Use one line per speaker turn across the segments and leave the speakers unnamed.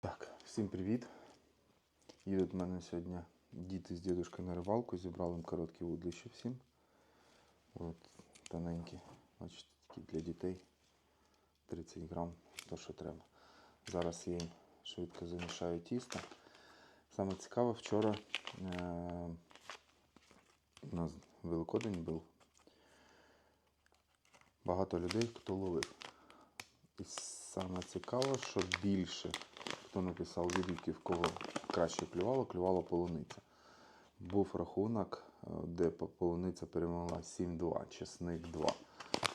Так, всім привіт. Їдуть в мене сьогодні діти з дідушкою на рибалку, зібрали їм короткі вудлища всім. От, тоненькі, бачите, такі для дітей. 30 грам, то що треба. Зараз я їм швидко замішаю тісто. Саме цікаве, вчора е- у нас Великодень був. Багато людей, хто ловив. І саме цікаве, що більше, хто написав відгуки, в кого краще клювало, клювала полуниця. Був рахунок, е, де полуниця перемогла 7-2, чесник 2.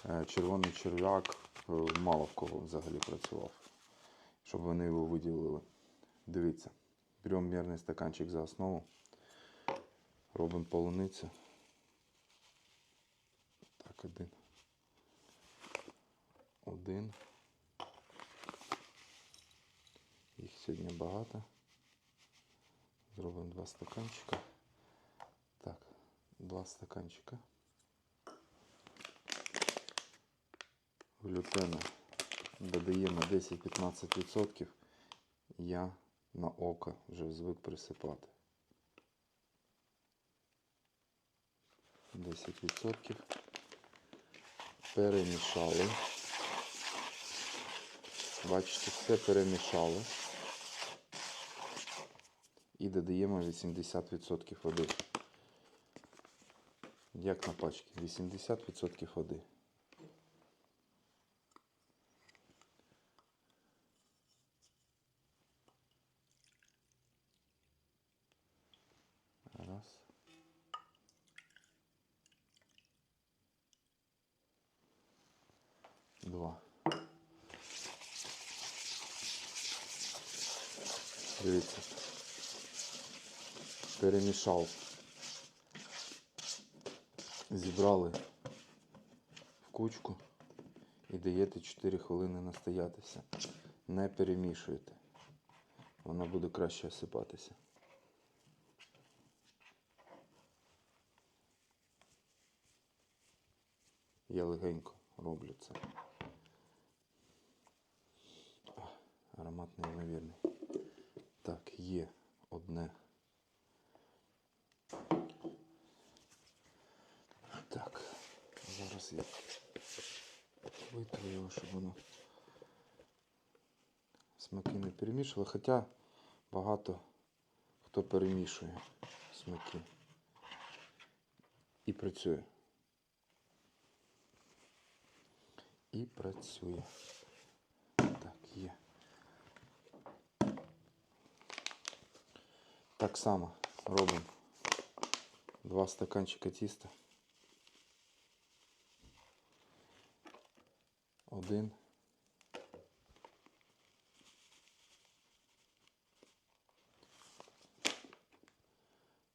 Е, Червоний черв'як е, мало в кого взагалі працював, щоб вони його виділили. Дивіться, беремо мірний стаканчик за основу, робимо полуницю. Так, один. Один. Сьогодні багато. Зробимо два стаканчика. Так, два стаканчика. Глютена додаємо 10-15%. Я на око вже звик присипати. 10%. Перемішали. Бачите, все перемішали. І додаємо 80% води. Як на пачці? 80% води. Раз. Два. Дивіться. Перемішав. Зібрали в кучку і даєте 4 хвилини настоятися. Не перемішуєте. Воно буде краще осипатися. Я легенько роблю це. Аромат неймовірний. Так, є одне. Так, я витру його, щоб воно смаки не перемішували, хоча багато хто перемішує смаки і працює. І працює. Так, є. Так само робимо два стаканчика тіста. Один.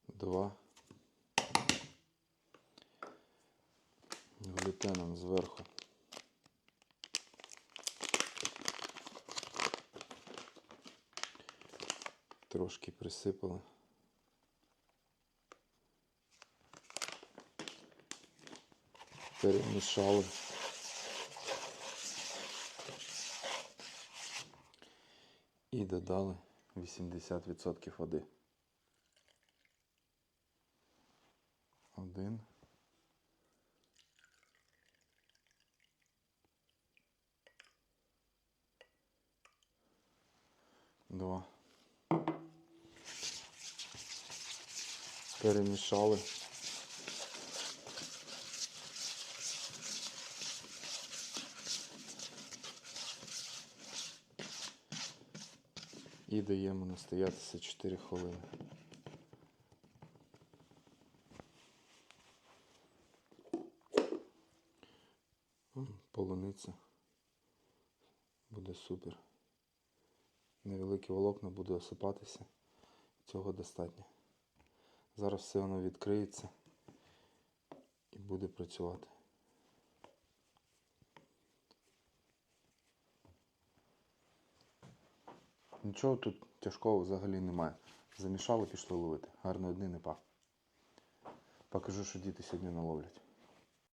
Два. Глютеном зверху. Трошки присипали. Перемішали. І додали 80% води. Один. Два. Перемішали. І даємо настоятися 4 хвилини. Полуниця буде супер. Невеликі волокна буде осипатися. Цього достатньо. Зараз все воно відкриється і буде працювати. Нічого тут тяжкого взагалі немає. Замішали, пішли ловити. Гарно одни не па. Покажу, що діти сьогодні наловлять.